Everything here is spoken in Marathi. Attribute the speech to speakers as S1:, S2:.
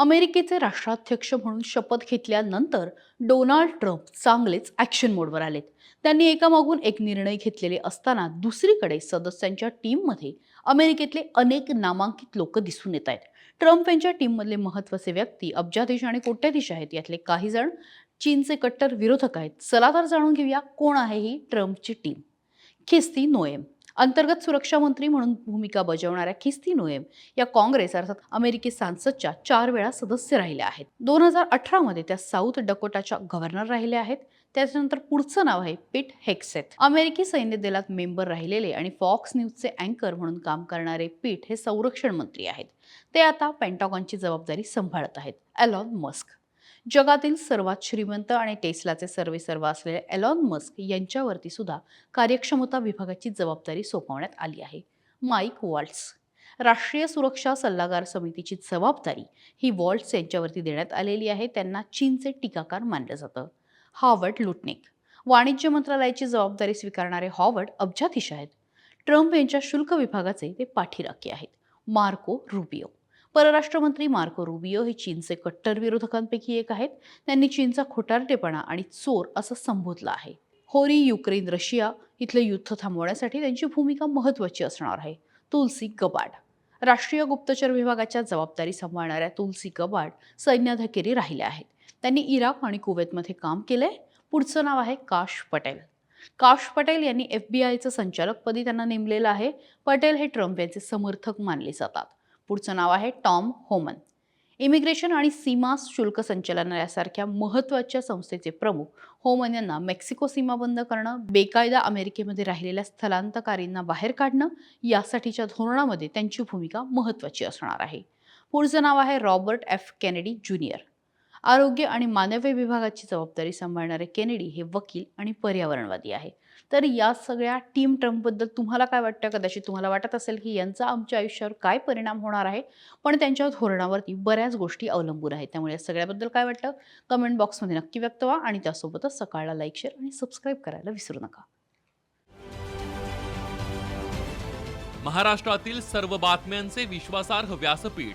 S1: अमेरिकेचे राष्ट्राध्यक्ष म्हणून शपथ घेतल्यानंतर डोनाल्ड ट्रम्प चांगलेच ॲक्शन मोडवर आलेत. त्यांनी एकामागून एक निर्णय घेतलेले असताना दुसरीकडे सदस्यांच्या टीममध्ये अमेरिकेतले अनेक नामांकित लोक दिसून येत आहेत. ट्रम्प यांच्या टीममधले महत्त्वाचे व्यक्ती अब्जाधीश आणि कोट्याधीश आहेत. यातले काही जण चीनचे कट्टर विरोधक आहेत. चला तर जाणून घेऊया कोण आहे ही ट्रम्पची टीम खिस्ती नोएम. अंतर्गत सुरक्षा मंत्री म्हणून भूमिका बजावणाऱ्या खिस्ती नोएम या काँग्रेस अर्थात अमेरिकी सांसदच्या चार वेळा सदस्य राहिल्या आहेत. दोन हजार अठरामध्ये त्या साऊथ डकोटाच्या गव्हर्नर राहिल्या आहेत. त्याच्यानंतर पुढचं नाव आहे पीट हेक्सेथ. अमेरिकी सैन्य दलात मेंबर राहिलेले आणि फॉक्स न्यूजचे अँकर म्हणून काम करणारे पीट हे संरक्षण मंत्री आहेत. ते आता पेंटागॉनची जबाबदारी सांभाळत आहेत. Elon Musk. जगातील सर्वात श्रीमंत आणि टेस्लाचे सर्वे सर्व असलेले एलॉन मस्क यांच्यावरती सुद्धा कार्यक्षमता विभागाची जबाबदारी सोपवण्यात आली आहे. Mike Waltz. राष्ट्रीय सुरक्षा सल्लागार समितीची जबाबदारी ही वॉल्ट्स यांच्यावरती देण्यात आलेली आहे. त्यांना चीनचे टीकाकार मानलं जातं. Howard Lutnick. वाणिज्य मंत्रालयाची जबाबदारी स्वीकारणारे हॉवर्ड अब्जाधीश आहेत. ट्रम्प यांच्या शुल्क विभागाचे ते पाठीराखे आहेत. Marco Rubio. परराष्ट्र मंत्री मार्को रुबियो हे चीनचे कट्टर विरोधकांपैकी एक आहेत. त्यांनी चीनचा खोटारटेपणा आणि चोर असं संबोधलं आहे. होरी युक्रेन रशिया इथलं युद्ध थांबवण्यासाठी त्यांची भूमिका महत्त्वाची असणार आहे. तुलसी गबाड राष्ट्रीय गुप्तचर विभागाच्या जबाबदारी सांभाळणाऱ्या तुलसी गबाड सैन्याधकेरी राहिल्या आहेत. त्यांनी इराक आणि कुवेतमध्ये काम केलंय. पुढचं नाव आहे काश पटेल. काश पटेल यांनी एफ बी आयचं संचालकपदी त्यांना नेमलेलं आहे. पटेल हे ट्रम्प यांचे समर्थक मानले जातात. पुढचं नाव आहे टॉम होमन. इमिग्रेशन आणि सीमा शुल्क संचालनालयासारख्या महत्त्वाच्या संस्थेचे प्रमुख होमन यांना मेक्सिको सीमा बंद करणं बेकायदा अमेरिकेमध्ये राहिलेल्या स्थलांतकारींना बाहेर काढणं यासाठीच्या धोरणामध्ये त्यांची भूमिका महत्त्वाची असणार आहे. पुढचं नाव आहे रॉबर्ट एफ. Kennedy junior. आरोग्य आणि मानवी विभागाची जबाबदारी सांभाळणारे केनेडी हे वकील आणि पर्यावरणवादी आहे. तर या सगळ्या टीम ट्रम्पबद्दल तुम्हाला काय वाटतं? कदाचित तुम्हाला वाटत असेल की यांचा आमच्या आयुष्यावर काय परिणाम होणार आहे? पण त्यांच्या धोरणावरती बऱ्याच गोष्टी अवलंबून आहेत. त्यामुळे या सगळ्याबद्दल काय वाटतं? कमेंट बॉक्समध्ये नक्की व्यक्त व्हा आणि त्यासोबतच सकाळला लाईक शेअर आणि सबस्क्राईब करायला विसरू नका.
S2: महाराष्ट्रातील सर्व बातम्यांचे विश्वासार्ह व्यासपीठ